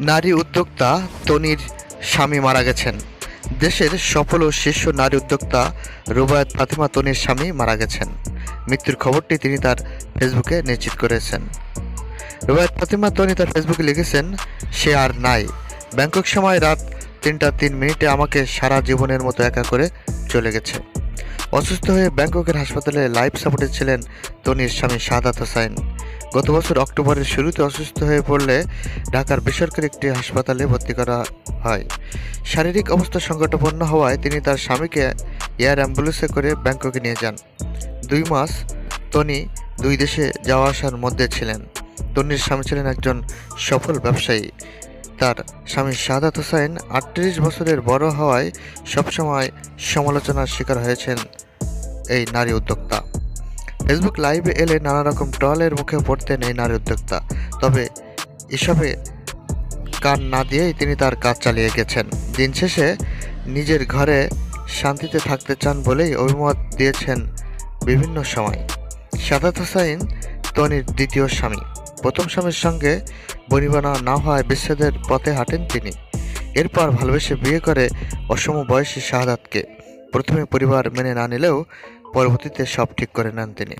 নারী উদ্যোক্তা তনির স্বামী মারা গেছেন। দেশের সফল ও শীর্ষ নারী উদ্যোক্তা রুবায়ত ফাতিমা তনির স্বামী মারা গেছেন। মৃত্যুর খবরটি তিনি তার ফেসবুকে নিশ্চিত করেছেন। রুবায়ত ফাতিমা তনি তার ফেসবুকে লিখেছেন, সে আর নাই। ব্যাংকক সময় রাত তিনটা তিন মিনিটে আমাকে সারা জীবনের মতো একা করে চলে গেছে। অসুস্থ হয়ে ব্যাংককের হাসপাতালে লাইফ সাপোর্টে ছিলেন তনির স্বামী শাহাদাত হোসাইন গত বছর অক্টোবরের শুরুতে অসুস্থ হয়ে পড়লে ঢাকার বেসরকারি একটি হাসপাতালে ভর্তি করা হয়। শারীরিক অবস্থা সংকটাপন্ন হওয়ায় তিনি তার স্বামীকে এয়ার অ্যাম্বুলেন্সে করে ব্যাংককে নিয়ে যান। দুই মাস তনি দুই দেশে যাওয়া আসার মধ্যে ছিলেন। তনির স্বামী ছিলেন একজন সফল ব্যবসায়ী। তার স্বামী শাহাদাত হোসাইন আটত্রিশ বছরের বড় হওয়ায় সবসময় সমালোচনার শিকার হয়েছেন এই নারী উদ্যোক্তা। ফেসবুক লাইভে এলে নানা রকম ট্রলের মুখে পড়তেন এই নারী উদ্যোক্তা। তবে এসবে কান না দিয়েই তিনি তার কাজ চালিয়ে গেছেন। দিন শেষে নিজের ঘরে শান্তিতে থাকতে চান বলেই অভিমত দিয়েছেন বিভিন্ন সময়। সাদাত হোসাইন, তনির দ্বিতীয় স্বামী। প্রথম স্বামীর সঙ্গে বনিবানা না হওয়ায় বিচ্ছেদের পথে হাঁটেন তিনি। এরপর ভালোবেসে বিয়ে করে অসম বয়সী শাহাদাতকে। প্রথমে পরিবার মেনে না নিলেও পরবর্তীতে সব ঠিক করে নেন তিনি।